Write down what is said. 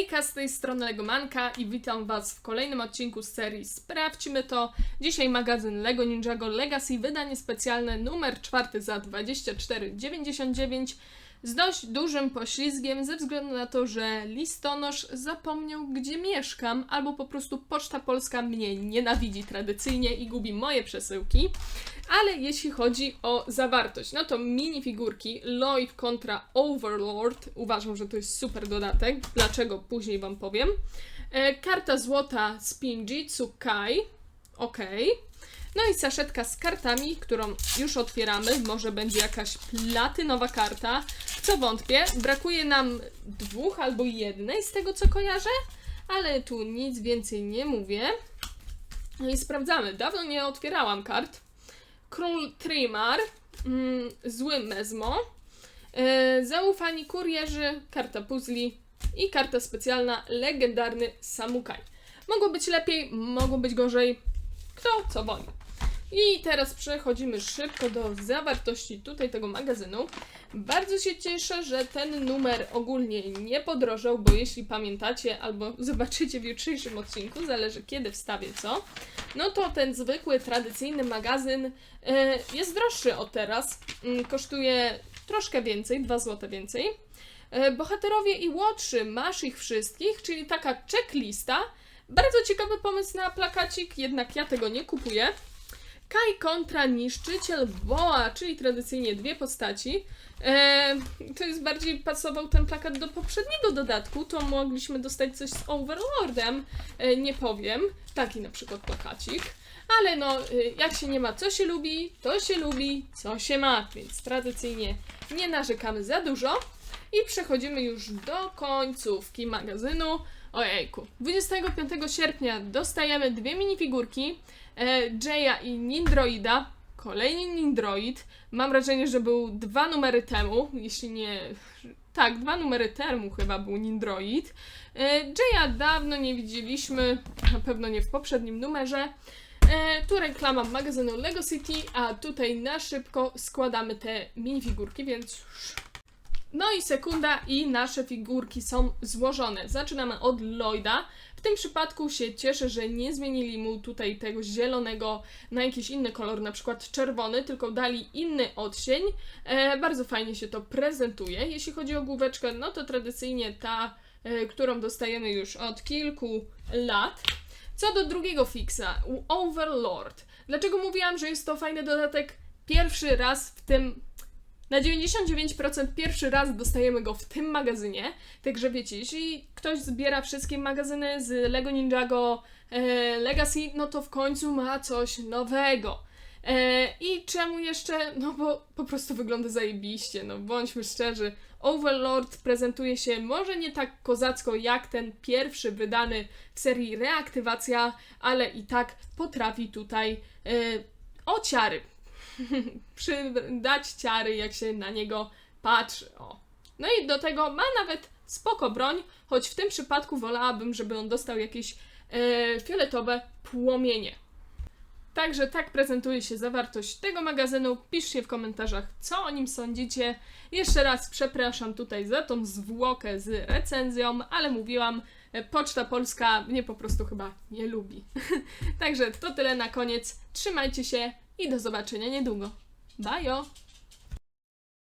Hejka, z tej strony Legomanka i witam Was w kolejnym odcinku z serii Sprawdźmy to. Dzisiaj magazyn Lego Ninjago Legacy, wydanie specjalne numer czwarty za 24,99 z dość dużym poślizgiem ze względu na to, że listonosz zapomniał gdzie mieszkam albo po prostu Poczta Polska mnie nienawidzi tradycyjnie i gubi moje przesyłki. Ale jeśli chodzi o zawartość, no to minifigurki Lloyd kontra Overlord. Uważam, że to jest super dodatek. Dlaczego? Później Wam powiem. E, karta złota z Pinjitsu Kai. Ok. No i saszetka z kartami, którą już otwieramy. Może będzie jakaś platynowa karta. Co wątpię. Brakuje nam dwóch albo jednej z tego, co kojarzę. Ale tu nic więcej nie mówię. No i sprawdzamy. Dawno nie otwierałam kart. Król Trimar, mm, Zły Mezmo, e, Zaufani Kurierzy, karta puzli i karta specjalna Legendarny Samukaj. Mogło być lepiej, mogło być gorzej, kto co woli. I teraz przechodzimy szybko do zawartości tutaj tego magazynu. Bardzo się cieszę, że ten numer ogólnie nie podrożał, bo jeśli pamiętacie albo zobaczycie w jutrzejszym odcinku, zależy kiedy wstawię co, no to ten zwykły, tradycyjny magazyn e, jest droższy od teraz. Mm, Kosztuje troszkę więcej, 2 zł więcej. E, Bohaterowie i łotrzy, masz ich wszystkich, czyli taka checklista. Bardzo ciekawy pomysł na plakacik, jednak ja tego nie kupuję. Kai kontra niszczyciel Boa, czyli tradycyjnie dwie postaci. E, to jest bardziej pasował ten plakat do poprzedniego dodatku, to mogliśmy dostać coś z Overlordem, e, nie powiem. Taki na przykład plakacik. Ale no, e, jak się nie ma co się lubi, to się lubi co się ma, więc tradycyjnie nie narzekamy za dużo. I przechodzimy już do końcówki magazynu. Ojejku. 25 sierpnia dostajemy dwie minifigurki e, Jaya i Nindroida. Kolejny Nindroid. Mam wrażenie, że był dwa numery temu, jeśli nie... Tak, dwa numery temu chyba był Nindroid. E, Jaya dawno nie widzieliśmy, na pewno nie w poprzednim numerze. E, tu reklama magazynu Lego City, a tutaj na szybko składamy te minifigurki, więc no i sekunda i nasze figurki są złożone. Zaczynamy od Lloyda. W tym przypadku się cieszę, że nie zmienili mu tutaj tego zielonego na jakiś inny kolor, na przykład czerwony, tylko dali inny odcień. E, bardzo fajnie się to prezentuje. Jeśli chodzi o główeczkę, no to tradycyjnie ta, e, którą dostajemy już od kilku lat. Co do drugiego fixa, Overlord. Dlaczego mówiłam, że jest to fajny dodatek? Pierwszy raz w tym na 99% pierwszy raz dostajemy go w tym magazynie. Także wiecie, jeśli ktoś zbiera wszystkie magazyny z Lego Ninjago e, Legacy, no to w końcu ma coś nowego. E, I czemu jeszcze? No bo po prostu wygląda zajebiście, no bądźmy szczerzy. Overlord prezentuje się może nie tak kozacko jak ten pierwszy wydany w serii Reaktywacja, ale i tak potrafi tutaj e, ociary przydać ciary, jak się na niego patrzy. O. No i do tego ma nawet spoko broń, choć w tym przypadku wolałabym, żeby on dostał jakieś e, fioletowe płomienie. Także tak prezentuje się zawartość tego magazynu. Piszcie w komentarzach, co o nim sądzicie. Jeszcze raz przepraszam tutaj za tą zwłokę z recenzją, ale mówiłam, e, Poczta Polska mnie po prostu chyba nie lubi. Także to tyle na koniec. Trzymajcie się i do zobaczenia niedługo. Bajo!